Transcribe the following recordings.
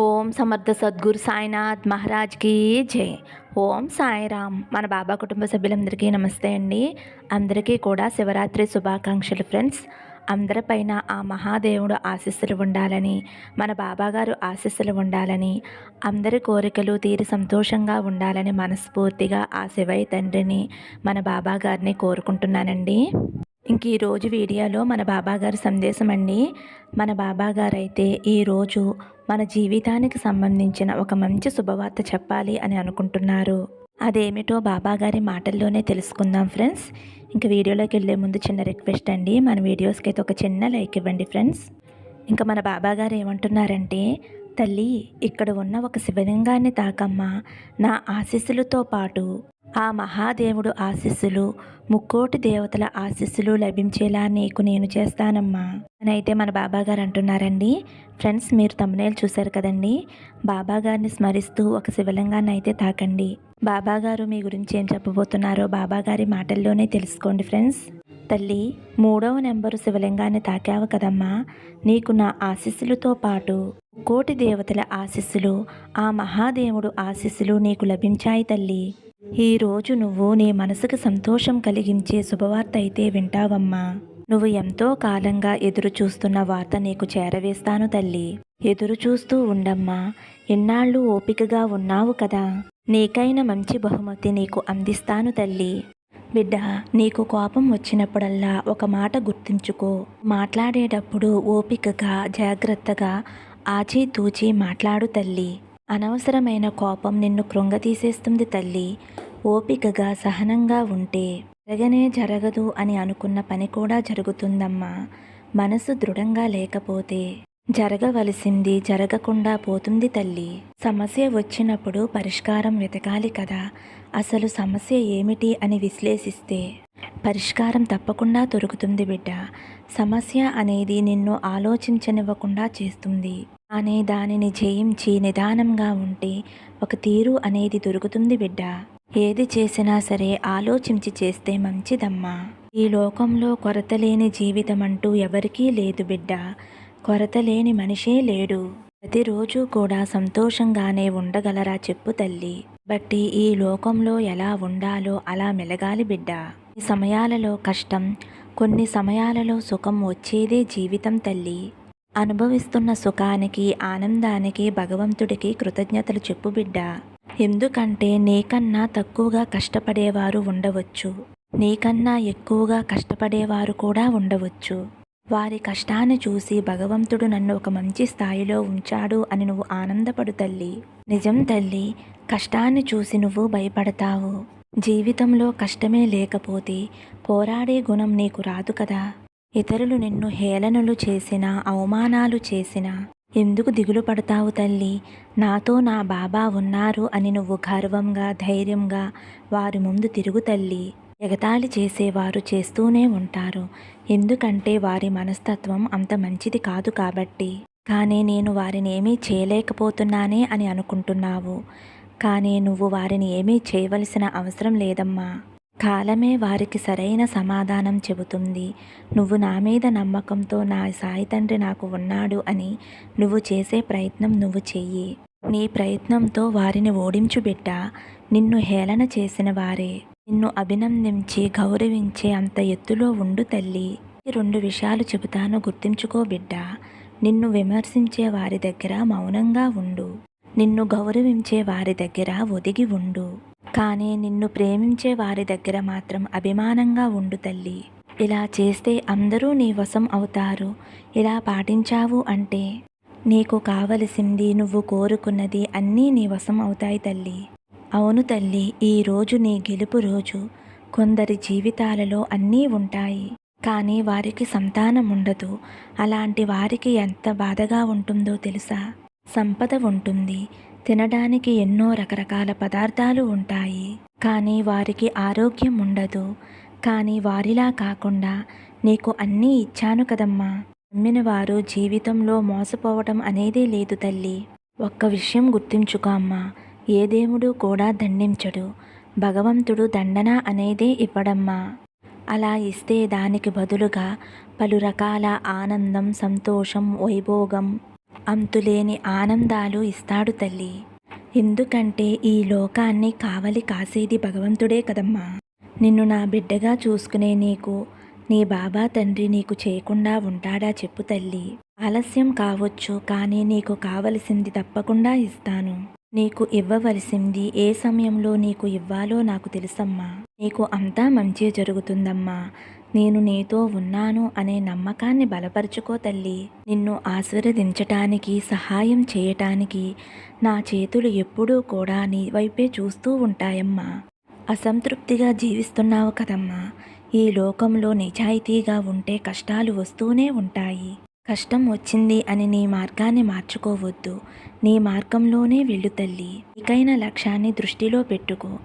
ఓం సమర్థ సద్గురు సాయినాథ్ మహారాజ్కి జై. ఓం సాయిరామ్. మన బాబా కుటుంబ సభ్యులందరికీ నమస్తే అండి. అందరికీ కూడా శివరాత్రి శుభాకాంక్షలు ఫ్రెండ్స్. అందరిపైన ఆ మహాదేవుడు ఆశీస్సులు ఉండాలని మన బాబాగారు ఆశీస్సులు ఉండాలని అందరి కోరికలు తీరి సంతోషంగా ఉండాలని మనస్ఫూర్తిగా ఆ శివయ్య తండ్రిని మన బాబాగారిని కోరుకుంటున్నానండి. ఇంక ఈరోజు వీడియోలో మన బాబాగారి సందేశం అండి. మన బాబాగారు అయితే ఈరోజు మన జీవితానికి సంబంధించిన ఒక మంచి శుభవార్త చెప్పాలి అని అనుకుంటున్నారు. అదేమిటో బాబాగారి మాటల్లోనే తెలుసుకుందాం ఫ్రెండ్స్. ఇంక వీడియోలోకి వెళ్ళే ముందు చిన్న రిక్వెస్ట్ అండి. మన వీడియోస్కి అయితే ఒక చిన్న లైక్ ఇవ్వండి ఫ్రెండ్స్. ఇంకా మన బాబాగారు ఏమంటున్నారంటే తల్లి ఇక్కడ ఉన్న ఒక శివలింగాన్ని తాకమ్మా. నా ఆశీస్సులతో పాటు ఆ మహాదేవుడు ఆశీస్సులు ముక్కోటి దేవతల ఆశీస్సులు లభించేలా నీకు నేను చేస్తానమ్మా. అని అయితే మన బాబాగారు అంటున్నారండి ఫ్రెండ్స్ మీరు తమ్మునేలు చూశారు కదండి బాబాగారిని స్మరిస్తూ ఒక శివలింగాన్ని అయితే తాకండి. బాబాగారు మీ గురించి ఏం చెప్పబోతున్నారో బాబాగారి మాటల్లోనే తెలుసుకోండి ఫ్రెండ్స్. తల్లి మూడవ నెంబరు శివలింగాన్ని తాకావు కదమ్మా నీకు నా ఆశీస్సులతో పాటు కోటి దేవతల ఆశీస్సులు ఆ మహాదేవుడు ఆశీస్సులు నీకు లభించాయి తల్లి. ఈరోజు నువ్వు నీ మనసుకు సంతోషం కలిగించే శుభవార్త అయితే వింటావమ్మా. నువ్వు ఎంతో కాలంగా ఎదురు చూస్తున్న వార్త నీకు చేరవేస్తాను తల్లి. ఎదురు చూస్తూ ఉండమ్మా. ఎన్నాళ్ళు ఓపికగా ఉన్నావు కదా. నీకైన మంచి బహుమతి నీకు అందిస్తాను తల్లి. బిడ్డ నీకు కోపం వచ్చినప్పుడల్లా ఒక మాట గుర్తుంచుకో. మాట్లాడేటప్పుడు ఓపికగా జాగ్రత్తగా ఆచితూచి మాట్లాడు తల్లి. అనవసరమైన కోపం నిన్ను కృంగతీసేస్తుంది తల్లి. ఓపికగా సహనంగా ఉంటే జరగనే జరగదు అని అనుకున్న పని కూడా జరుగుతుందమ్మా. మనసు దృఢంగా లేకపోతే జరగవలసింది జరగకుండా పోతుంది తల్లి. సమస్య వచ్చినప్పుడు పరిష్కారం వెతకాలి కదా. అసలు సమస్య ఏమిటి అని విశ్లేషిస్తే పరిష్కారం తప్పకుండా దొరుకుతుంది బిడ్డ. సమస్య అనేది నిన్ను ఆలోచించనివ్వకుండా చేస్తుంది. అనే దానిని జయించి నిదానంగా ఉంటే ఒక తీరు అనేది దొరుకుతుంది బిడ్డ. ఏది చేసినా సరే ఆలోచించి చేస్తే మంచిదమ్మా. ఈ లోకంలో కొరత లేని జీవితం అంటూ ఎవరికీ లేదు బిడ్డ. కొరత లేని మనిషే లేడు. ప్రతిరోజు కూడా సంతోషంగానే ఉండగలరా చెప్పు తల్లి. బట్టి ఈ లోకంలో ఎలా ఉండాలో అలా మెలగాలి బిడ్డ. ఈ సమయాలలో కష్టం కొన్ని సమయాలలో సుఖం వచ్చేదే జీవితం తల్లి. అనుభవిస్తున్న సుఖానికి ఆనందానికి భగవంతుడికి కృతజ్ఞతలు చెప్పు బిడ్డ. ఎందుకంటే నీకన్నా తక్కువగా కష్టపడేవారు ఉండవచ్చు. నీకన్నా ఎక్కువగా కష్టపడేవారు కూడా ఉండవచ్చు. వారి కష్టాన్ని చూసి భగవంతుడు నన్ను ఒక మంచి స్థాయిలో ఉంచాడు అని నువ్వు ఆనందపడు తల్లి. నిజం తల్లి కష్టాన్ని చూసి నువ్వు భయపడతావు. జీవితంలో కష్టమే లేకపోతే పోరాడే గుణం నీకు రాదు కదా. ఇతరులు నిన్ను హేళనలు చేసినా అవమానాలు చేసినా ఎందుకు దిగులు పడతావు తల్లి? నాతో నా బాబా ఉన్నారు అని నువ్వు గర్వంగా ధైర్యంగా వారి ముందు తిరుగు తల్లి. ఎగతాళి చేసేవారు చేస్తూనే ఉంటారు. ఎందుకంటే వారి మనస్తత్వం అంత మంచిది కాదు కాబట్టి. కానీ నేను వారిని ఏమీ చేయలేకపోతున్నానే అని అనుకుంటున్నావు. కానీ నువ్వు వారిని ఏమీ చేయవలసిన అవసరం లేదమ్మా. కాలమే వారికి సరైన సమాధానం చెబుతుంది. నువ్వు నా మీద నమ్మకంతో నా సాయి తండ్రి నాకు ఉన్నాడు అని నువ్వు చేసే ప్రయత్నం నువ్వు చెయ్యి. నీ ప్రయత్నంతో వారిని ఓడించు బిడ్డ. నిన్ను హేళన చేసిన వారే. నిన్ను అభినందించి గౌరవించే అంత ఎత్తులో ఉండు తల్లి. ఈ రెండు విషయాలు చెబుతాను గుర్తుంచుకో బిడ్డ. నిన్ను విమర్శించే వారి దగ్గర మౌనంగా ఉండు. నిన్ను గౌరవించే వారి దగ్గర ఒదిగి ఉండు. కానీ నిన్ను ప్రేమించే వారి దగ్గర మాత్రం అభిమానంగా ఉండు తల్లి. ఇలా చేస్తే అందరూ నీ వశం అవుతారు. ఇలా పాటించావు అంటే నీకు కావలసింది నువ్వు కోరుకున్నది అన్నీ నీ వశం అవుతాయి తల్లి. అవును తల్లి ఈ రోజు నీ గెలుపు రోజు. కొందరి జీవితాలలో అన్నీ ఉంటాయి. కానీ వారికి సంతానం ఉండదు. అలాంటి వారికి ఎంత బాధగా ఉంటుందో తెలుసా? సంపద ఉంటుంది. తినడానికి ఎన్నో రకరకాల పదార్థాలు ఉంటాయి. కానీ వారికి ఆరోగ్యం ఉండదు. కానీ వారిలా కాకుండా నీకు అన్నీ ఇచ్చాను కదమ్మా. నమ్మిన వారు జీవితంలో మోసపోవటం అనేదే లేదు తల్లి. ఒక్క విషయం గుర్తుంచుకో అమ్మా. ఏ దేవుడు కూడా దండించడు. భగవంతుడు దండన అనేదే ఇవ్వడమ్మా. అలా ఇస్తే దానికి బదులుగా పలు రకాల ఆనందం సంతోషం వైభోగం అంతులేని ఆనందాలు ఇస్తాడు తల్లి. ఎందుకంటే ఈ లోకాన్ని కావలి కాసేది భగవంతుడే కదమ్మా. నిన్ను నా బిడ్డగా చూసుకునే నీకు నీ బాబా తండ్రి నీకు చేయకుండా ఉంటాడా చెప్పు తల్లి. ఆలస్యం కావచ్చు కానీ నీకు కావలసింది తప్పకుండా ఇస్తాను. నీకు ఇవ్వవలసింది ఏ సమయంలో నీకు ఇవ్వాలో నాకు తెలుసమ్మా. నీకు అంతా మంచి జరుగుతుందమ్మా. నేను నీతో ఉన్నాను అనే నమ్మకాన్ని బలపరుచుకో తల్లి. నిన్ను ఆశీర్వదించటానికి సహాయం చేయటానికి నా చేతులు ఎప్పుడూ కూడా నీ వైపే చూస్తూ ఉంటాయమ్మా. అసంతృప్తిగా జీవిస్తున్నావు కదమ్మా. ఈ లోకంలో నిజాయితీగా ఉంటే కష్టాలు వస్తూనే ఉంటాయి. కష్టం వచ్చింది అని నీ మార్గాన్ని మార్చుకోవద్దు. నీ మార్గంలోనే వెళ్ళు తల్లి. ఇకైన లక్ష్యాన్ని దృష్టిలో పెట్టుకో.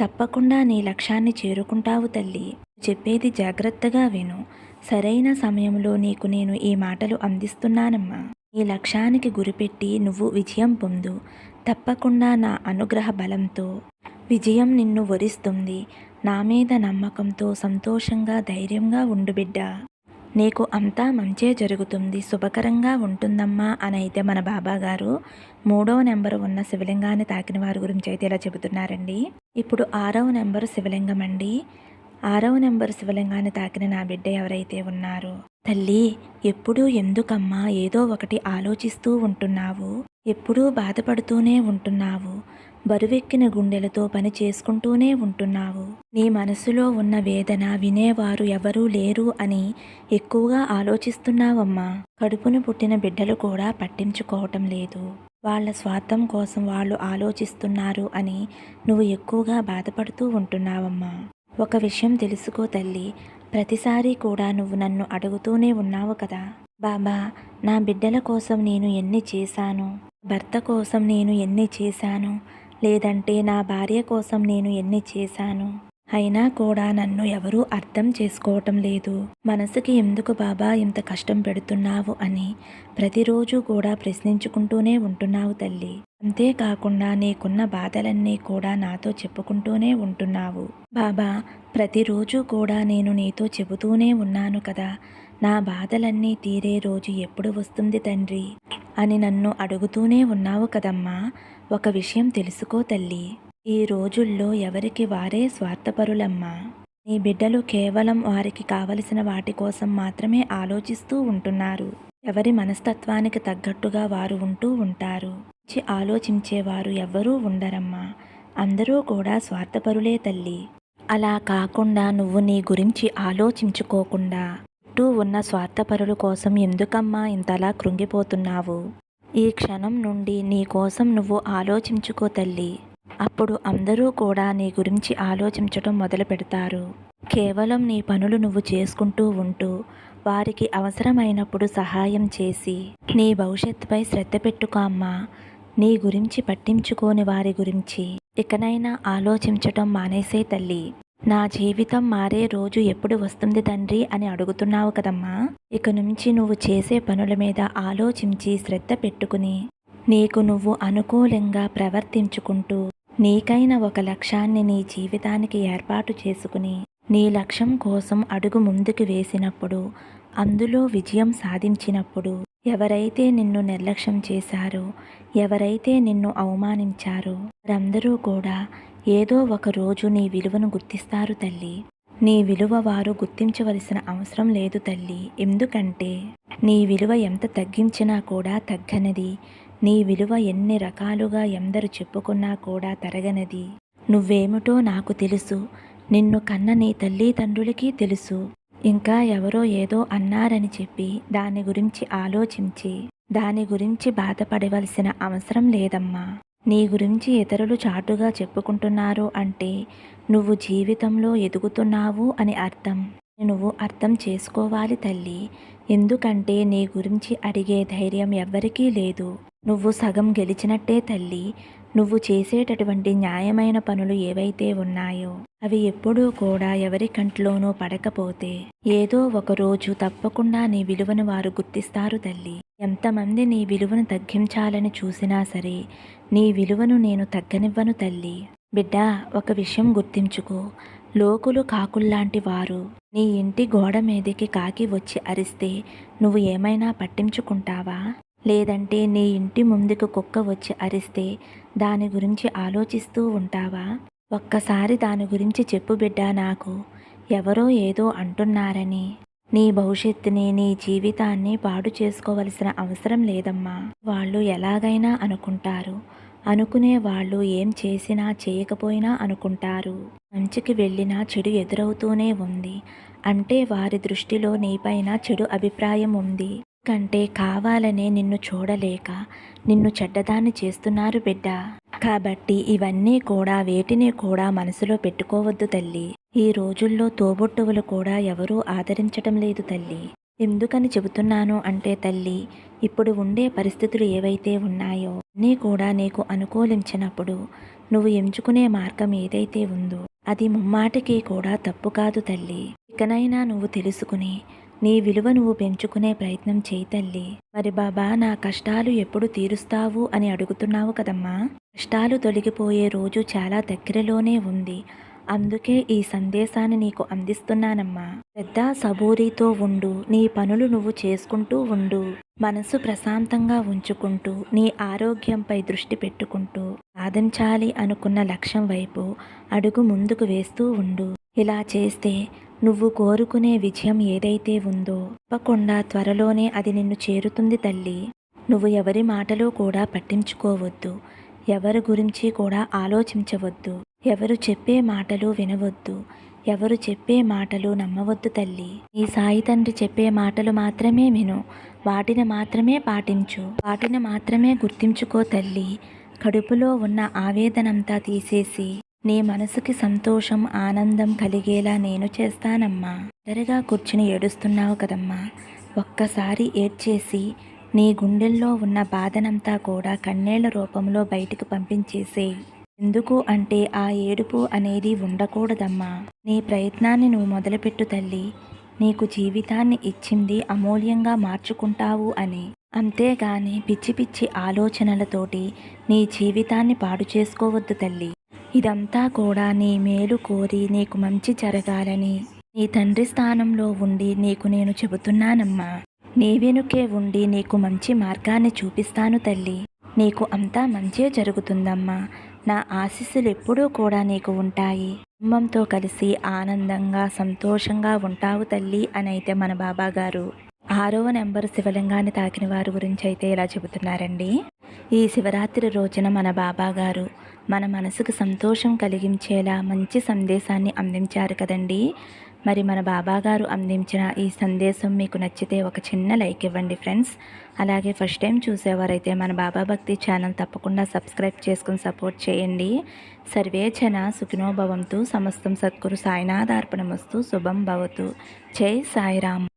తప్పకుండా నీ లక్ష్యాన్ని చేరుకుంటావు తల్లి. చెప్పేది జాగ్రత్తగా విను. సరైన సమయంలో నీకు నేను ఈ మాటలు అందిస్తున్నానమ్మా. నీ లక్ష్యానికి గురిపెట్టి నువ్వు విజయం పొందు. తప్పకుండా నా అనుగ్రహ బలంతో. విజయం నిన్ను వరిస్తుంది. నా మీద నమ్మకంతో సంతోషంగా ధైర్యంగా ఉండు బిడ్డ. నీకు అంతా మంచే జరుగుతుంది శుభకరంగా ఉంటుందమ్మా అని అయితే మన బాబా గారు మూడవ నెంబరు ఉన్న శివలింగాన్ని తాకిన వారి గురించి అయితే ఇలా చెబుతున్నారండి. ఇప్పుడు ఆరవ నెంబరు శివలింగం అండి. ఆరవ నెంబరు శివలింగాన్ని తాకిన నా బిడ్డ ఎవరైతే ఉన్నారో తల్లి ఎప్పుడూ ఎందుకమ్మా ఏదో ఒకటి ఆలోచిస్తూ ఉంటున్నావు ఎప్పుడూ బాధపడుతూనే ఉంటున్నావు బరువెక్కిన గుండెలతో పని చేసుకుంటూనే ఉంటున్నావు. నీ మనసులో ఉన్న వేదన వినేవారు ఎవరూ లేరు అని ఎక్కువగా ఆలోచిస్తున్నావమ్మా. కడుపును పుట్టిన బిడ్డలు కూడా పట్టించుకోవటం లేదు. వాళ్ళ స్వార్థం కోసం వాళ్ళు ఆలోచిస్తున్నారు అని నువ్వు ఎక్కువగా బాధపడుతూ ఉంటున్నావమ్మా. ఒక విషయం తెలుసుకో తల్లి. ప్రతిసారి కూడా నువ్వు నన్ను అడుగుతూనే ఉన్నావు కదా. బాబా నా బిడ్డల కోసం నేను ఎన్ని చేశాను? భర్త కోసం నేను ఎన్ని చేశాను? లేదంటే నా భార్య కోసం నేను ఎన్ని చేశాను? అయినా కూడా నన్ను ఎవరూ అర్థం చేసుకోవటం లేదు. మనసుకి ఎందుకు బాబా ఇంత కష్టం పెడుతున్నావు అని ప్రతిరోజు కూడా ప్రశ్నించుకుంటూనే ఉంటున్నావు తల్లి. అంతేకాకుండా నీకున్న బాధలన్నీ కూడా నాతో చెప్పుకుంటూనే ఉంటున్నావు. బాబా ప్రతిరోజు కూడా నేను నీతో చెబుతూనే ఉన్నాను కదా. నా బాధలన్నీ తీరే రోజు ఎప్పుడు వస్తుంది తండ్రి? అని నన్ను అడుగుతూనే ఉన్నావు కదమ్మా. ఒక విషయం తెలుసుకో తల్లి. ఈ రోజుల్లో ఎవరికి వారే స్వార్థపరులమ్మా. నీ బిడ్డలు కేవలం వారికి కావలసిన వాటి కోసం మాత్రమే ఆలోచిస్తూ ఉంటున్నారు. ఎవరి మనస్తత్వానికి తగ్గట్టుగా వారు ఉంటూ ఉంటారు. మంచి ఆలోచించేవారు ఎవ్వరూ ఉండరమ్మా. అందరూ కూడా స్వార్థపరులే తల్లి. అలా కాకుండా నువ్వు నీ గురించి ఆలోచించుకోకుండా చుట్టూ ఉన్న స్వార్థపరుల కోసం ఎందుకమ్మా ఇంతలా కృంగిపోతున్నావు? ఈ క్షణం నుండి నీ కోసం నువ్వు ఆలోచించుకో తల్లి. అప్పుడు అందరూ కూడా నీ గురించి ఆలోచించడం మొదలు పెడతారు. కేవలం నీ పనులు నువ్వు చేసుకుంటూ ఉంటూ వారికి అవసరమైనప్పుడు సహాయం చేసి నీ భవిష్యత్తుపై శ్రద్ధ పెట్టుకో అమ్మా. నీ గురించి పట్టించుకోని వారి గురించి ఇకనైనా ఆలోచించటం మానేసే తల్లి. నా జీవితం మారే రోజు ఎప్పుడు వస్తుంది తండ్రి అని అడుగుతున్నావు కదమ్మా. ఇక నుంచి నువ్వు చేసే పనుల మీద ఆలోచించి శ్రద్ధ పెట్టుకుని నీకు నువ్వు అనుకూలంగా ప్రవర్తించుకుంటూ నీకైన ఒక లక్ష్యాన్ని నీ జీవితానికి ఏర్పాటు చేసుకుని నీ లక్ష్యం కోసం అడుగు ముందుకు వేసినప్పుడు అందులో విజయం సాధించినప్పుడు ఎవరైతే నిన్ను నిర్లక్ష్యం చేశారో ఎవరైతే నిన్ను అవమానించారో వారందరూ కూడా ఏదో ఒక రోజు నీ విలువను గుర్తిస్తారు తల్లి. నీ విలువ వారు గుర్తించవలసిన అవసరం లేదు తల్లి. ఎందుకంటే నీ విలువ ఎంత తగ్గించినా కూడా తగ్గనది. నీ విలువ ఎన్ని రకాలుగా ఎందరు చెప్పుకున్నా కూడా తరగనది. నువ్వేమిటో నాకు తెలుసు. నిన్ను కన్న నీ తల్లిదండ్రులకి తెలుసు. ఇంకా ఎవరో ఏదో అన్నారని చెప్పి దాని గురించి ఆలోచించి దాని గురించి బాధపడవలసిన అవసరం లేదమ్మా. నీ గురించి ఇతరులు చాటుగా చెప్పుకుంటున్నారు అంటే నువ్వు జీవితంలో ఎదుగుతున్నావు అని అర్థం. నువ్వు అర్థం చేసుకోవాలి తల్లి. ఎందుకంటే నీ గురించి అడిగే ధైర్యం ఎవ్వరికీ లేదు. నువ్వు సగం గెలిచినట్టే తల్లి. నువ్వు చేసేటటువంటి న్యాయమైన పనులు ఏవైతే ఉన్నాయో అవి ఎప్పుడూ కూడా ఎవరి కంట్లోనూ పడకపోతే ఏదో ఒక రోజు తప్పకుండా నీ విలువను వారు గుర్తిస్తారు తల్లి. ఎంతమంది నీ విలువను తగ్గించాలని చూసినా సరే నీ విలువను నేను తగ్గనివ్వను తల్లి. బిడ్డ ఒక విషయం గుర్తించుకో. లోకులు కాకుల్లాంటి వారు. నీ ఇంటి గోడ మీదకి కాకి వచ్చి అరిస్తే నువ్వు ఏమైనా పట్టించుకుంటావా? లేదంటే నీ ఇంటి ముందుకు కుక్క వచ్చి అరిస్తే దాని గురించి ఆలోచిస్తూ ఉంటావా? ఒక్కసారి దాని గురించి చెప్పు బిడ్డా నాకు. ఎవరో ఏదో అంటున్నారని. నీ భవిష్యత్తుని నీ జీవితాన్ని పాడు చేసుకోవలసిన అవసరం లేదమ్మా. వాళ్ళు ఎలాగైనా అనుకుంటారు. అనుకునే వాళ్ళు ఏం చేసినా చేయకపోయినా అనుకుంటారు. మంచికి వెళ్ళినా చెడు ఎదురవుతూనే ఉంది. అంటే వారి దృష్టిలో నీపైన చెడు అభిప్రాయం ఉంది. కంటే కావాలనే నిన్ను చూడలేక నిన్ను చెడ్డదాన్ని చేస్తున్నారు బిడ్డ. కాబట్టి ఇవన్నీ కూడా వేటిని కూడా మనసులో పెట్టుకోవద్దు తల్లి. ఈ రోజుల్లో తోబుట్టువులు కూడా ఎవరూ ఆదరించటం లేదు తల్లి. ఎందుకని చెబుతున్నాను అంటే తల్లి ఇప్పుడు ఉండే పరిస్థితులు ఏవైతే ఉన్నాయో అన్నీ కూడా నీకు అనుకూలించినప్పుడు నువ్వు ఎంచుకునే మార్గం ఏదైతే ఉందో అది ముమ్మాటికి కూడా తప్పు కాదు తల్లి. ఇకనైనా నువ్వు తెలుసుకుని నీ విలువ నువ్వు పెంచుకునే ప్రయత్నం చేయి తల్లి. మరి బాబా నా కష్టాలు ఎప్పుడు తీరుస్తావు అని అడుగుతున్నావు కదమ్మా? కష్టాలు తొలగిపోయే రోజు చాలా దగ్గరలోనే ఉంది. అందుకే ఈ సందేశాన్ని నీకు అందిస్తున్నానమ్మా. పెద్ద సబూరితో ఉండు. నీ పనులు నువ్వు చేసుకుంటూ ఉండు. మనసు ప్రశాంతంగా ఉంచుకుంటూ నీ ఆరోగ్యంపై దృష్టి పెట్టుకుంటూ సాధించాలి అనుకున్న లక్ష్యం వైపు అడుగు ముందుకు వేస్తూ ఉండు. ఇలా చేస్తే నువ్వు కోరుకునే విజయం ఏదైతే ఉందో తప్పకుండా త్వరలోనే అది నిన్ను చేరుతుంది తల్లి. నువ్వు ఎవరి మాటలు కూడా పట్టించుకోవద్దు. ఎవరి గురించి కూడా ఆలోచించవద్దు. ఎవరు చెప్పే మాటలు వినవద్దు. ఎవరు చెప్పే మాటలు నమ్మవద్దు తల్లి. ఈ సాయి తండ్రి చెప్పే మాటలు మాత్రమే విను. వాటిని మాత్రమే పాటించు. వాటిని మాత్రమే గుర్తించుకో తల్లి. కడుపులో ఉన్న ఆవేదనంతా తీసేసి నీ మనసుకి సంతోషం ఆనందం కలిగేలా నేను చేస్తానమ్మా. ఒంటరిగా కూర్చుని ఏడుస్తున్నావు కదమ్మా. ఒక్కసారి ఏడ్చేసి నీ గుండెల్లో ఉన్న బాధనంతా కూడా కన్నేళ్ళ రూపంలో బయటకు పంపించేసే ఎందుకు అంటే ఆ ఏడుపు అనేది ఉండకూడదమ్మా. నీ ప్రయత్నాన్ని నువ్వు మొదలుపెట్టు తల్లి. నీకు జీవితాన్ని ఇచ్చింది అమూల్యంగా మార్చుకుంటావు అని. అంతేగాని పిచ్చి పిచ్చి ఆలోచనలతోటి నీ జీవితాన్ని పాడు చేసుకోవద్దు తల్లి. ఇదంతా కూడా నీ మేలు కోరి నీకు మంచి జరగాలని. నీ తండ్రి స్థానంలో ఉండి నీకు నేను చెబుతున్నానమ్మా. నీ వెనుకే ఉండి నీకు మంచి మార్గాన్ని చూపిస్తాను తల్లి. నీకు అంతా మంచే జరుగుతుందమ్మా. నా ఆశీస్సులు ఎప్పుడూ కూడా నీకు ఉంటాయి. కుటుంబంతో కలిసి ఆనందంగా సంతోషంగా ఉంటావు తల్లి అని అయితే మన బాబాగారు. ఆరవ నెంబర్ శివలింగాన్ని తాకిన వారి గురించి అయితే ఇలా చెబుతున్నారండి? ఈ శివరాత్రి రోజున మన బాబా గారు మన మనసుకు సంతోషం కలిగించేలా మంచి సందేశాన్ని అందించారు కదండి. మరి మన బాబా గారు అందించిన ఈ సందేశం మీకు నచ్చితే ఒక చిన్న లైక్ ఇవ్వండి ఫ్రెండ్స్. అలాగే ఫస్ట్ టైం చూసేవారైతే మన బాబా భక్తి ఛానల్ తప్పకుండా సబ్స్క్రైబ్ చేసుకుని సపోర్ట్ చేయండి. సర్వేచన సుఖినోభవంతు సమస్తం సద్గురు సాయినాథార్పణమస్తు శుభం భవతు. జై సాయిరామ్.